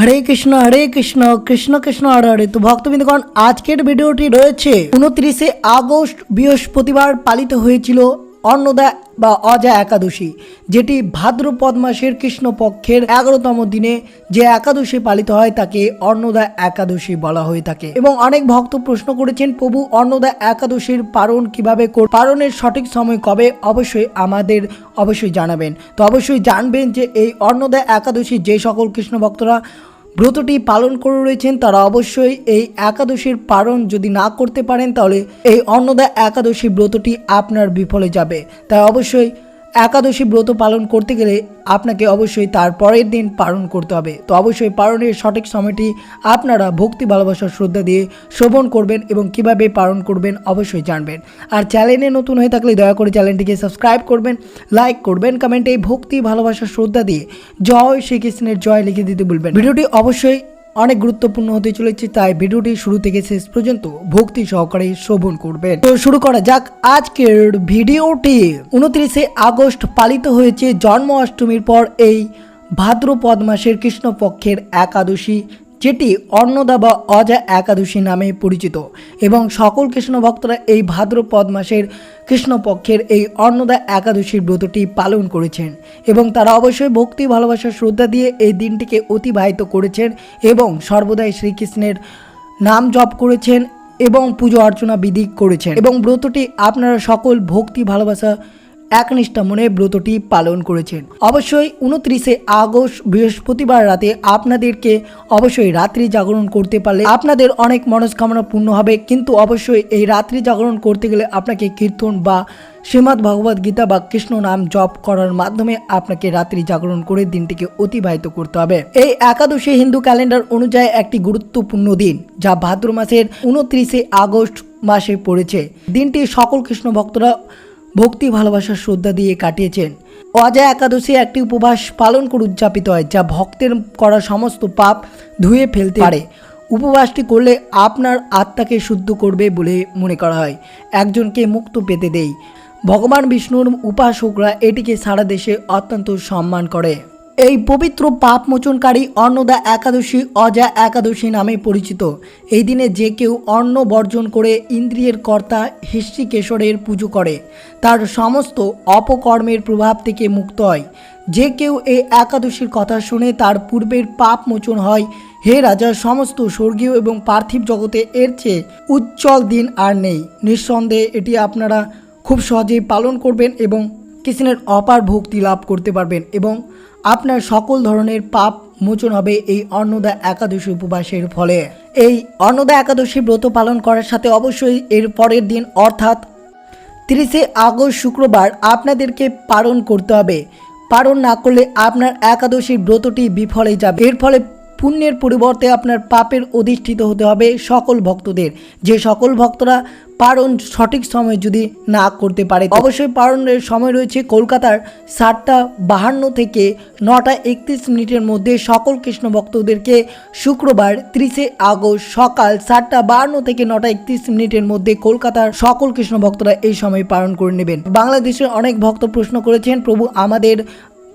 হরে কৃষ্ণ হরে কৃষ্ণ কৃষ্ণ কৃষ্ণ, হরে হরে। তো ভক্তবৃন্দগণ, আজকের ভিডিওটি রয়েছে উনত্রিশে আগস্ট, বৃহস্পতিবার পালিত হয়েছিল অন্নদা বা অজা একাদশী, যেটি ভাদ্রপদ মাসের কৃষ্ণপক্ষের এগারোতম দিনে যে একাদশী পালিত হয়, তাকে অন্নদা একাদশী বলা হয়ে থাকে। এবং অনেক ভক্ত প্রশ্ন করেছেন, প্রভু, অন্নদা একাদশীর পালন কীভাবে পালনের সঠিক সময় কবে? অবশ্যই আমাদের অবশ্যই জানাবেন। তো অবশ্যই জানবেন যে এই অন্নদা একাদশী যে সকল কৃষ্ণ ভক্তরা ব্রতটি পালন করে রয়েছেন তারা অবশ্যই এই একাদশীর পালন যদি না করতে পারেন তাহলে এই অন্নদা একাদশী ব্রতটি আপনার বিফলে যাবে। তাই অবশ্যই একাদশী ব্রত পালন করতে গেলে আপনাকে অবশ্যই তার পরের দিন পালন করতে হবে। তো অবশ্যই পালনের সঠিক সময়টি আপনারা ভক্তি, ভালোবাসা, শ্রদ্ধা দিয়ে শ্রবণ করবেন এবং কীভাবে পালন করবেন অবশ্যই জানবেন। আর চ্যানেলে নতুন হয়ে থাকলে দয়া করে চ্যানেলটিকে সাবস্ক্রাইব করবেন, লাইক করবেন, কমেন্টে ভক্তি, ভালোবাসা, শ্রদ্ধা দিয়ে জয় শ্রীকৃষ্ণের জয় লিখে দিতে বলবেন ভিডিওটি অবশ্যই অনেক গুরুত্বপূর্ণ হতে চলেছে, তাই ভিডিওটি শুরু থেকে শেষ পর্যন্ত ভক্তি সহকারে শ্রবণ করবেন। তো শুরু করা যাক আজকের ভিডিওটি। উনত্রিশে আগস্ট পালিত হয়েছে, জন্মাষ্টমীর পর এই ভাদ্রপদ মাসের কৃষ্ণপক্ষের একাদশী। যেটি অন্নদা বা অজা একাদশী নামে পরিচিত এবং সকল কৃষ্ণ ভক্তরা এই ভাদ্রপদ মাসের কৃষ্ণপক্ষের এই অন্নদা একাদশীর ব্রতটি পালন করেছেন এবং তারা অবশ্যই ভক্তি, ভালোবাসা, শ্রদ্ধা দিয়ে এই দিনটিকে অতিবাহিত করেছেন এবং সর্বদাই শ্রীকৃষ্ণের নাম জপ করেছেন এবং পুজো অর্চনা বিধি করেছেন এবং ব্রতটি আপনারা সকল ভক্তি, ভালোবাসা একনিষ্ঠা মনে ব্রতটি পালন করেছেন। অবশ্যই উনত্রিশে আগস্ট বৃহস্পতিবার রাতে আপনাদেরকে অবশ্যই রাত্রি জাগরণ করতে পারলে আপনাদের অনেক মনস্কামনা পূর্ণ হবে। কিন্তু অবশ্যই এই রাত্রি জাগরণ করতে গেলে আপনাকে কীর্তন বা শ্রীমদ্ ভগবদ গীতা বা কৃষ্ণ নাম জপ করার মাধ্যমে আপনাকে রাত্রি জাগরণ করে দিনটিকে অতিবাহিত করতে হবে। এই একাদশী হিন্দু ক্যালেন্ডার অনুযায়ী একটি গুরুত্বপূর্ণ দিন, যা ভাদ্র মাসের উনত্রিশে আগস্ট মাসে পড়েছে। দিনটি সকল কৃষ্ণ ভক্তরা ভক্তি ভালোবাসা শ্রদ্ধা দিয়ে কাটিয়েছেন। অজয় একাদশী একটি উপবাস পালন করে উদযাপিত হয়, যা ভক্তের করা সমস্ত পাপ ধুয়ে ফেলতে পারে। উপবাসটি করলে আপনার আত্মাকে শুদ্ধ করবে বলে মনে করা হয়। একজনকে মুক্ত পেতে দেই। ভগবান বিষ্ণুর উপাসকরা এটিকে সারা দেশে অত্যন্ত সম্মান করে। এই পবিত্র পাপ মোচনকারী অন্নদা একাদশী অজা একাদশী নামে পরিচিত। এই দিনে যে কেউ অন্ন বর্জন করে ইন্দ্রিয়ের কর্তা হৃষ্টিকেশরের পুজো করে, তার সমস্ত অপকর্মের প্রভাব থেকে মুক্ত হয়। যে কেউ এই একাদশীর কথা শুনে তার পূর্বের পাপ মোচন হয়, হে রাজা, সমস্ত স্বর্গীয় এবং পার্থিব জগতে এর চেয়ে উজ্জ্বল দিন আর নেই। নিঃসন্দেহে এটি আপনারা খুব সহজেই পালন করবেন এবং কৃষ্ণের অপার ভক্তি লাভ করতে পারবেন এবং আপনার সকল ধরনের পাপ মোচন হবে এই অন্নদা একাদশী উপবাসের ফলে। এই অন্নদা একাদশী ব্রত পালন করার সাথে অবশ্যই এর পরের দিন, অর্থাৎ তিরিশে আগস্ট শুক্রবার আপনাদেরকে পালন করতে হবে। পালন না করলে আপনার একাদশীর ব্রতটি বিফলে যাবে। এর ফলে পুণ্যের পরিবর্তে আপনার পাপের অধিষ্ঠিত হতে হবে সকল ভক্তদের। যে সকল ভক্তরা পারণ সঠিক সময় যদি না করতে পারে, অবশ্যই পারণের সময় রয়েছে কলকাতার সাতটা বাহান্ন থেকে নটা একত্রিশ মিনিটের মধ্যে সকল কৃষ্ণ ভক্তদেরকে শুক্রবার ত্রিশে আগস্ট সকাল সাতটা বাহান্ন থেকে নটা একত্রিশ মিনিটের মধ্যে কলকাতার সকল কৃষ্ণ ভক্তরা এই সময় পালন করে নেবেন। বাংলাদেশের অনেক ভক্ত প্রশ্ন করেছেন, প্রভু, আমাদের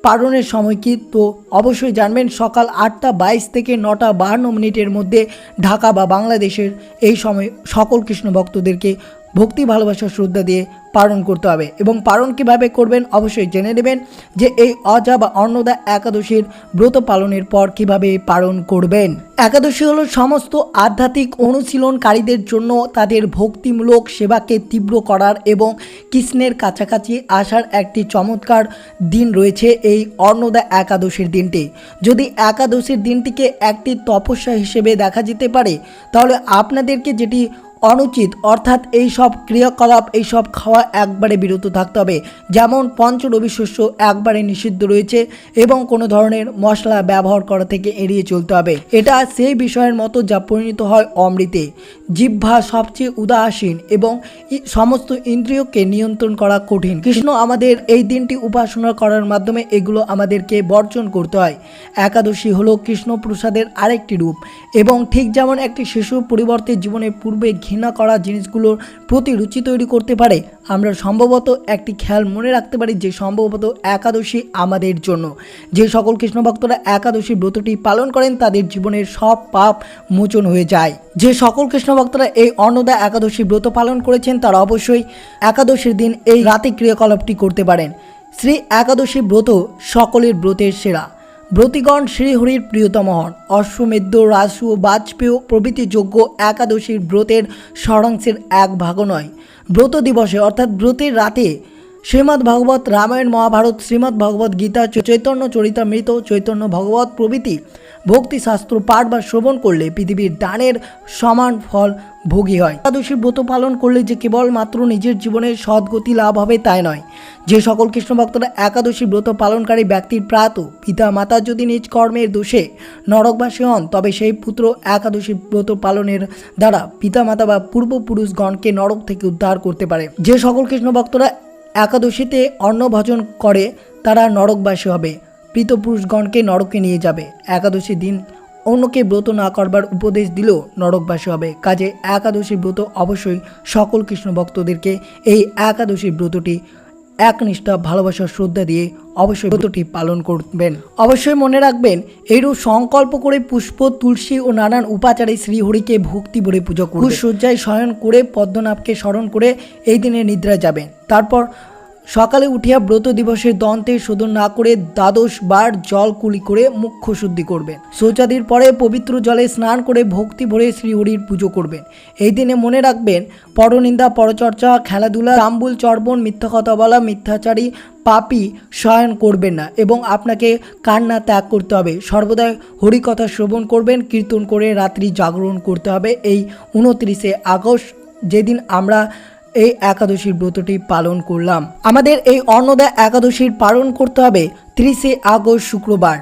পালনের সময় কি? তো অবশ্যই জানবেন, সকাল আটটা বাইশ থেকে নটা বাহান্ন মিনিটের মধ্যে ঢাকা বা বাংলাদেশের এই সময় সকল কৃষ্ণ ভক্তদেরকে ভক্তি, ভালোবাসা, শ্রদ্ধা দিয়ে পালন করতে হবে। এবং পালন কীভাবে করবেন অবশ্যই জেনে নেবেন যে এই অজা বা অন্নদা একাদশীর ব্রত পালনের পর কীভাবে পালন করবেন। একাদশী হলো সমস্ত আধ্যাত্মিক অনুশীলনকারীদের জন্য তাদের ভক্তিমূলক সেবাকে তীব্র করার এবং কৃষ্ণের কাছাকাছি আসার একটি চমৎকার দিন রয়েছে এই অন্নদা একাদশীর দিনটি। যদি একাদশীর দিনটিকে একটি তপস্যা হিসেবে দেখা যেতে পারে, তাহলে আপনাদেরকে যেটি অনুচিত। অর্থাৎ এই সব ক্রিয়াকলাপ, এই সব খাওয়া একবারে বিরত থাকতে হবে। যেমন পঞ্চরবি শস্য একবারে নিষিদ্ধ রয়েছে এবং কোনো ধরনের মশলা ব্যবহার করা থেকে এড়িয়ে চলতে হবে। এটা সেই বিষয়ের মতো যা পরিণত হয় অমৃতে। জিহ্বা সবচেয়ে উদাসীন এবং সমস্ত ইন্দ্রিয়কে নিয়ন্ত্রণ করা কঠিন। কৃষ্ণ আমাদের এই দিনটি উপাসনা করার মাধ্যমে এগুলো আমাদেরকে বর্জন করতে হয়। একাদশী হলো কৃষ্ণ প্রসাদের আরেকটি রূপ এবং ঠিক যেমন একটি শিশু পরিবর্তে জীবনের পূর্বে ঘৃণা করা জিনিসগুলোর প্রতি রুচি তৈরি করতে পারে। আমরা সম্ভবত একটি খেয়াল মনে রাখতে পারি যে সম্ভবত একাদশী আমাদের জন্য। যে সকল কৃষ্ণ ভক্তরা একাদশী ব্রতটি পালন করেন, তাদের জীবনের সব পাপ মোচন হয়ে যায়। যে সকল কৃষ্ণ ভক্তরা এই অন্নদা একাদশী ব্রত পালন করেছেন, তারা অবশ্যই একাদশীর দিন এই রাতে ক্রিয়াকলাপটি করতে পারেন। শ্রী একাদশী ব্রত সকলের ব্রতের সেরা। ব্রতিগণ শ্রীহরির প্রিয়তম হন। অশ্বমেধ্য রাসু বাজপেয় প্রভৃতি যোগ্য একাদশীর ব্রতের সরাংশের এক ভাগও নয়। ব্রত দিবসে, অর্থাৎ ব্রতের রাতে শ্রীমদ্ ভাগবত রামায়ণ মহাভারত, শ্রীমদ্ ভগবত গীতা চৈতন্য চরিতামৃত চৈতন্য ভগবত প্রভৃতি ভক্তি শাস্ত্র পাঠ বা শ্রবণ করলে পৃথিবীর দানের সমান ফল ভোগী হয়। একাদশী ব্রত পালন করলে যে কেবলমাত্র নিজের জীবনে সদ্গতি লাভ হবে তাই নয়। যে সকল কৃষ্ণ ভক্তরা একাদশী ব্রত পালনকারী ব্যক্তির প্রাত, পিতা, মাতা যদি নিজ কর্মের দোষে নরকবাসী হন, তবে সেই পুত্র একাদশী ব্রত পালনের দ্বারা পিতা, মাতা বা পূর্বপুরুষগণকে নরক থেকে উদ্ধার করতে পারে। যে সকল কৃষ্ণ ভক্তরা একাদশীতে অন্ন ভজন করে, তারা নরকবাসী হবে। পৃতপুরুষগণকে নরকে নিয়ে যাবে। একাদশী দিন অন্যকে ব্রত না করবার উপদেশ দিলেও নরকবাসী হবে। কাজে একাদশী ব্রত অবশ্যই সকল কৃষ্ণ ভক্তদেরকে এই একাদশী ব্রতটি একনিষ্ঠা ভালোবাসা, শ্রদ্ধা দিয়ে অবশ্যই ব্রতটি পালন করবেন। অবশ্যই মনে রাখবেন, এইরূপ সংকল্প করে পুষ্প, তুলসী ও নানান উপাচারে শ্রীহরিকে ভক্তি ভরে পুজো করুন সূর্যায় শয়ন করে পদ্মনাভকে স্মরণ করে এই দিনে নিদ্রা যাবেন। তারপর সকালে উঠিয়া ব্রত দিবসের দন্তে শোধন না করে দ্বাদশ বার জল কুলি করে মুখ্য শুদ্ধি করবেন। শৌচাদির পরে পবিত্র জলে স্নান করে ভক্তি ভরে শ্রীহরির পুজো করবেন। এই দিনে মনে রাখবেন, পরনিন্দা, পরচর্চা, খেলাধুলা, তাম্বুল, চর্বণ, মিথ্যা কথা বলা, মিথ্যাচারী, পাপি শয়ন করবেন না এবং আপনাকে কান্না ত্যাগ করতে হবে। সর্বদাই হরিকথা শ্রবণ করবেন, কীর্তন করে রাত্রি জাগরণ করতে হবে। এই উনত্রিশে আগস্ট যেদিন আমরা এই একাদশীর ব্রতটি পালন করলাম। আমাদের এই অন্নদা একাদশীর পালন করতে হবে ত্রিশে আগস্ট শুক্রবার।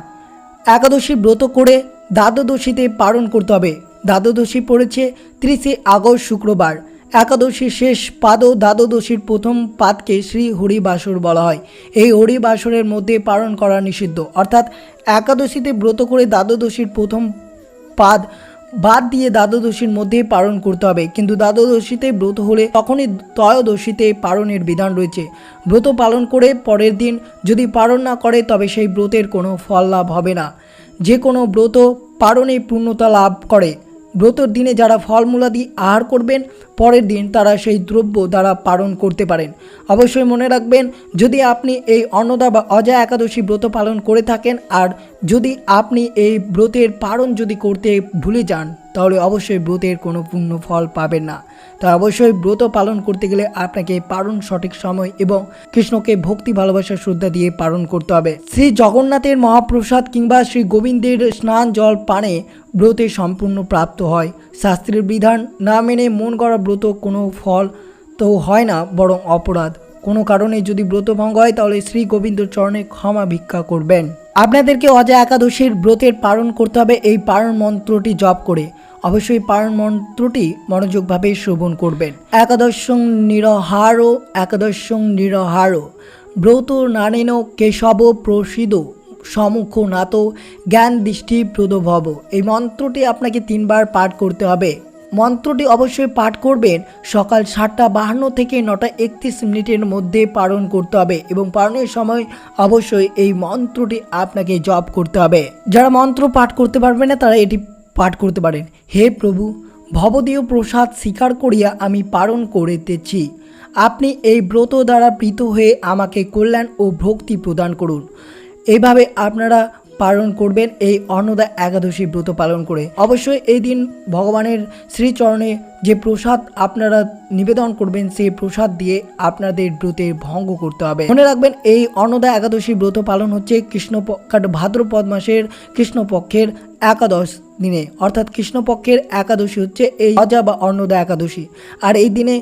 একাদশী ব্রত করে দ্বাদশীতে পালন করতে হবে। দ্বাদশী পড়েছে ত্রিশে আগস্ট শুক্রবার। একাদশীর শেষ পাদ ও দ্বাদশীর প্রথম পাদকে শ্রী হরিবাসর বলা হয়। এই হরিবাসরের মধ্যে পালন করা নিষিদ্ধ। অর্থাৎ একাদশীতে ব্রত করে দ্বাদশীর প্রথম পাদ বাদ দিয়ে দ্বাদশীর মধ্যে পালন করতে হবে। কিন্তু দ্বাদশীতে ব্রত হলে তখনই ত্রয়োদশীতে পালনের বিধান রয়েছে। ব্রত পালন করে পরের দিন যদি পালন না করে, তবে সেই ব্রতের কোনো ফল লাভ হবে না। যে কোনো ব্রত পালনে পূর্ণতা লাভ করে। ব্রতর দিনে যারা ফলমূলাদি আহার করবেন, পরের দিন তারা সেই দ্রব্য দ্বারা পালন করতে পারেন। অবশ্যই মনে রাখবেন, যদি আপনি এই অন্নদা বা অজা একাদশী ব্রত পালন করে থাকেন আর যদি আপনি এই ব্রতের পালন যদি করতে ভুলে যান, তাহলে অবশ্যই ব্রতের কোনো পূর্ণ ফল পাবেন না। তাই অবশ্যই ব্রত পালন করতে গেলে আপনাকে পালন সঠিক সময় এবং কৃষ্ণকে ভক্তি ভালোবাসা শ্রদ্ধা দিয়ে পালন করতে হবে। শ্রী জগন্নাথের মহাপ্রসাদ কিংবা শ্রী গোবিন্দের স্নান, জল, পানে ব্রতে সম্পূর্ণ প্রাপ্ত হয়। শাস্ত্রের বিধান, না মেনে মন করা ব্রত কোনো ফল তো হয় না, বরং অপরাধ। কোনো কারণে যদি ব্রত ভঙ্গ হয়, তাহলে শ্রী গোবিন্দ চরণে ক্ষমা ভিক্ষা করবেন। আপনাদেরকে অজয় একাদশীর ব্রতের পালন করতে হবে। এই পারণ মন্ত্রটি জপ করে। অবশ্যই পারণ মন্ত্রটি মনোযোগভাবে শ্রবণ করবেন। একাদশং নিরহার একাদশং নিরহার। ব্রত নারেন কেশব প্রসিদ সমুখ নাত জ্ঞান দৃষ্টি প্রদভব। এই মন্ত্রটি আপনাকে তিনবার পাঠ করতে হবে। মন্ত্রটি অবশ্যই পাঠ করবেন সকাল সাতটা বাহান্ন থেকে নটা একত্রিশ মিনিটের মধ্যে পালন করতে হবে এবং পালনের সময় অবশ্যই এই মন্ত্রটি আপনাকে জপ করতে হবে। যারা মন্ত্র পাঠ করতে পারবে না, তারা এটি পাঠ করতে পারেন। হে প্রভু, ভবদীয় প্রসাদ স্বীকার করিয়া আমি পালন করিতেছি। আপনি এই ব্রত দ্বারা প্রীত হয়ে আমাকে কল্যাণ ও ভক্তি প্রদান করুন। এইভাবে আপনারা পালন করবেন, এই অন্নদা একাদশী ব্রত পালন করে। অবশ্যই এই দিন ভগবানের শ্রীচরণে যে প্রসাদ আপনারা নিবেদন করবেন, সেই প্রসাদ দিয়ে আপনাদের ব্রতের ভঙ্গ করতে হবে। মনে রাখবেন, এই অন্নদা একাদশী ব্রত পালন হচ্ছে কৃষ্ণপক্ষ, ভাদ্রপদ মাসের কৃষ্ণপক্ষের একাদশ দিনে। অর্থাৎ কৃষ্ণপক্ষের একাদশী হচ্ছে এই অজা বা অন্নদা একাদশী। আর এই দিনে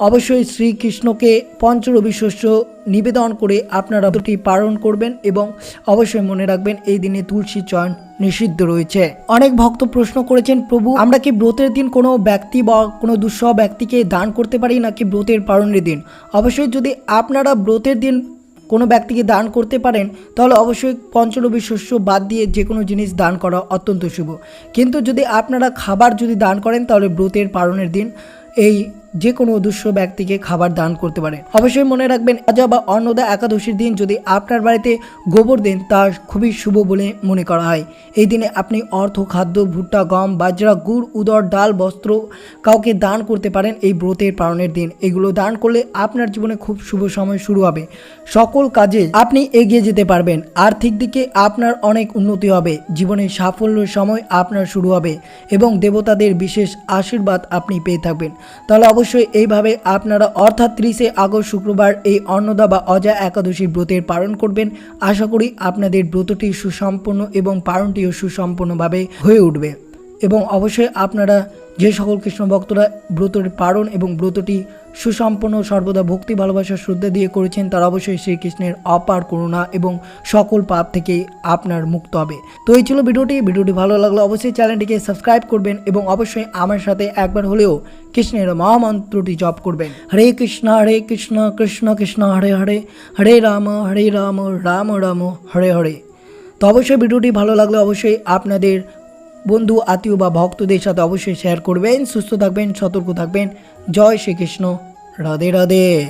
অবশ্যই শ্রীকৃষ্ণকে পঞ্চরবি শস্য নিবেদন করে আপনারা দুটি পালন করবেন এবং অবশ্যই মনে রাখবেন এই দিনে তুলসী চয়ন নিষিদ্ধ রয়েছে। অনেক ভক্ত প্রশ্ন করেছেন, প্রভু, আমরা কি ব্রতের দিন কোনো ব্যক্তি বা কোনো দুঃসহ ব্যক্তিকে দান করতে পারি নাকি ব্রতের পালনের দিন? অবশ্যই যদি আপনারা ব্রতের দিন কোনো ব্যক্তিকে দান করতে পারেন, তাহলে অবশ্যই পঞ্চলবী শস্য বাদ দিয়ে যে কোনো জিনিস দান করা অত্যন্ত শুভ। কিন্তু যদি আপনারা খাবার যদি দান করেন, তাহলে ব্রতের পালনের দিন, এই যে কোনো দুঃস্থ ব্যক্তিকে খাবার দান করতে পারেন অবশ্যই মনে রাখবেন অজা বা অন্নদা একাদশীর দিন যদি আপনার বাড়িতে গোবর দেন, তা খুবই শুভ বলে মনে করা হয়। এই দিনে আপনি অর্থ, খাদ্য, ভুট্টা, গম, বাজরা, গুড়, উদর, ডাল, বস্ত্র কাউকে দান করতে পারেন এই ব্রতের পালনের দিন। এগুলো দান করলে আপনার জীবনে খুব শুভ সময় শুরু হবে। সকল কাজে আপনি এগিয়ে যেতে পারবেন। আর্থিক দিকে আপনার অনেক উন্নতি হবে। জীবনে সাফল্যের সময় আপনার শুরু হবে এবং দেবতাদের বিশেষ আশীর্বাদ আপনি পেয়ে থাকবেন। তাহলে অবশ্যই এইভাবে আপনারা অর্থাৎ ত্রিশে আগস্ট শুক্রবার এই অন্নদা বা অজা একাদশীর ব্রতের পালন করবেন। আশা করি আপনাদের ব্রতটি সুসম্পন্ন এবং পালনটিও সুসম্পন্নভাবে হয়ে উঠবে। এবং অবশ্যই আপনারা যে সকল কৃষ্ণ ভক্তরা ব্রতের পালন এবং ব্রতটি সুসম্পন্ন সর্বদা ভক্তি, ভালোবাসা, শ্রদ্ধা দিয়ে করেছেন, তারা অবশ্যই শ্রীকৃষ্ণের অপার করুণা এবং সকল পাপ থেকে আপনার মুক্ত হবে। তো এই ছিল ভিডিওটি। ভিডিওটি ভালো লাগলে অবশ্যই চ্যানেলটিকে সাবস্ক্রাইব করবেন এবং অবশ্যই আমার সাথে একবার হলেও কৃষ্ণের মহামন্ত্রটি জপ করবেন। হরে কৃষ্ণ হরে কৃষ্ণ কৃষ্ণ কৃষ্ণ, হরে হরে হরে রাম হরে রাম রাম রাম, হরে হরে। তো অবশ্যই ভিডিওটি ভালো লাগলে অবশ্যই আপনাদের বন্ধু, আত্মীয় বা ভক্তদের সাথে অবশ্যই শেয়ার করবেন। সুস্থ থাকবেন, সতর্ক থাকবেন। জয় শ্রীকৃষ্ণ। রাধে রাধে।